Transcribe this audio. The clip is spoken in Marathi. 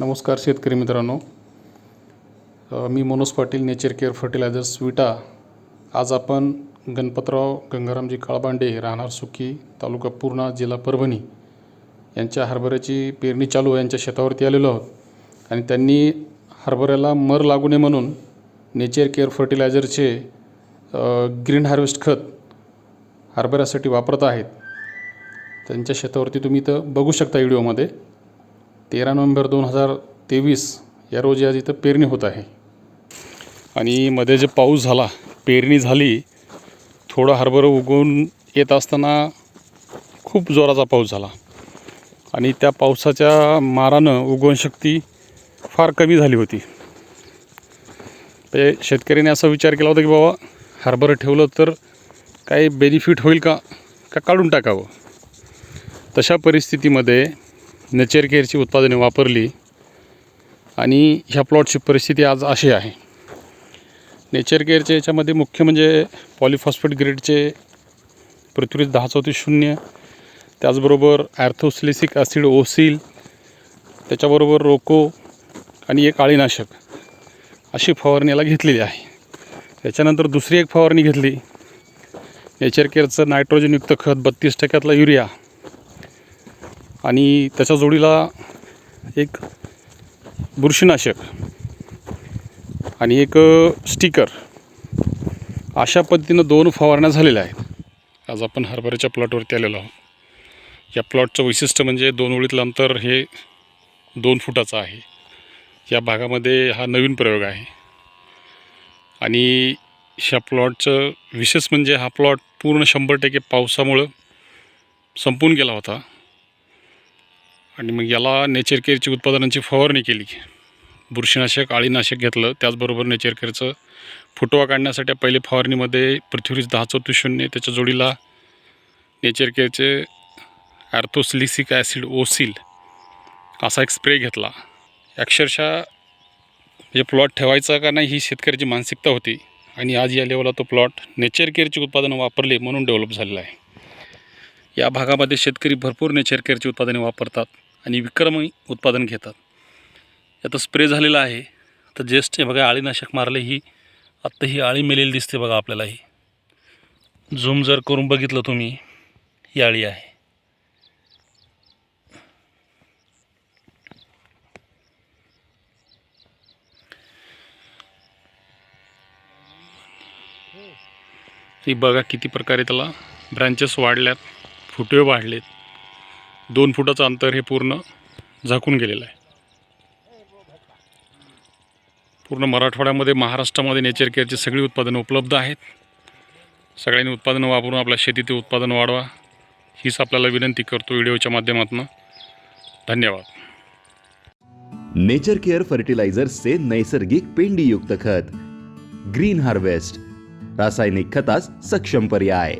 नमस्कार शेतकरी मित्रांनो. मी Manoj Patil nature care fertilisers Vita. आज आपण गणपतराव गंगारामजी काळबांडे राहणार सुकी तालुका पूर्णा जिल्हा परभणी यांच्या हरभऱ्याची पेरणी चालू आहे. यांच्या शेतावरती आलेलो आहोत. आणि त्यांनी हरभऱ्याला मर लागू नये म्हणून नेचर केअर फर्टिलायझरचे ग्रीन हार्वेस्ट खत हरभऱ्यासाठी वापरत आहेत. त्यांच्या शेतावरती तुम्ही इथं बघू शकता व्हिडिओमध्ये. तेरा नोव्हेंबर दोन हजार तेवीस या रोजी आज इथं पेरणी होत आहे. आणि मध्ये जे पाऊस झाला पेरणी झाली थोडं हरभरं उगवून येत असताना खूप जोराचा पाऊस झाला. आणि त्या पावसाच्या मारानं उगवणशक्ती फार कमी झाली होती. म्हणजे ते शेतकऱ्याने असा विचार केला होता की बाबा हरभरं ठेवलं तर काही बेनिफिट होईल का? का काढून टाकावं? तशा परिस्थितीमध्ये नेचर केअरची उत्पादने वापरली आणि ह्या प्लॉटची परिस्थिती आज अशी आहे. नेचर केअरच्या याच्यामध्ये मुख्य म्हणजे पॉलिफॉस्फेट ग्रेडचे पृथ्वी दहा चौतीस शून्य त्याचबरोबर ॲर्थोसिलिसिक ॲसिड ओसिल त्याच्याबरोबर रोको आणि एक आळीनाशक अशी फवारणी याला घेतलेली आहे. त्याच्यानंतर दुसरी एक फवारणी घेतली. नेचर केअरचं नायट्रोजनयुक्त खत बत्तीस टक्क्यातला युरिया आणि त्याच्या जोडीला एक बुरशीनाशक आणि एक स्टिकर अशा पद्धतीनं दोन फवारण्या झालेल्या आहेत. आज आपण हरभऱ्याच्या प्लॉटवरती आलेलो आहोत. या प्लॉटचं वैशिष्ट्य म्हणजे दोन ओळीतलं अंतर हे दोन फुटाचं आहे. या भागामध्ये हा नवीन प्रयोग आहे. आणि ह्या प्लॉटचं विशेष म्हणजे हा प्लॉट पूर्ण शंभर टक्के पावसामुळं संपून गेला होता. आणि मग याला नेचर केअरची उत्पादनांची फवारणी केली. बुरशीनाशक आळीनाशक घेतलं. त्याचबरोबर नेचर केअरचं फुटवा काढण्यासाठी पहिले फवारणीमध्ये पृथ्वीज दहा चौतीस शून्य त्याच्या जोडीला नेचर केअरचे ॲर्थोसिलिसिक ॲसिड ओसिल असा एक स्प्रे घेतला. अक्षरशः म्हणजे प्लॉट ठेवायचा का नाही ही शेतकऱ्याची मानसिकता होती. आणि आज या लेवलला तो प्लॉट नेचर केअरची उत्पादनं वापरली म्हणून डेव्हलप झालेला आहे. या भागामध्ये शेतकरी भरपूर नेचर केअरची उत्पादने वापरतात. आणि विक्रमी उत्पादन घेतात. आता स्प्रे झालेला आहे. तर जस्ट हे बघा आळीनाशक मारले ही. आत्ता ही आळी मेलेली दिसते बघा आपल्याला ही. झूम जर करून बघितलं तुम्ही ही आळी आहे. ही बघा किती प्रकारे त्याला ब्रँचेस वाढल्यात फुटवे वाढलेत. दोन फुटाचं अंतर हे पूर्ण झाकून गेलेलं आहे. पूर्ण मराठवाड्यामध्ये महाराष्ट्रामध्ये नेचर केअरची सगळी उत्पादनं उपलब्ध आहेत. सगळ्यांनी उत्पादनं वापरून आपल्या शेतीतील उत्पादन वाढवा. हीच आपल्याला विनंती करतो व्हिडिओच्या माध्यमातून. धन्यवाद. नेचर केअर फर्टिलायझर्सचे नैसर्गिक पेंडीयुक्त खत. ग्रीन हार्वेस्ट रासायनिक खतास सक्षम पर्याय.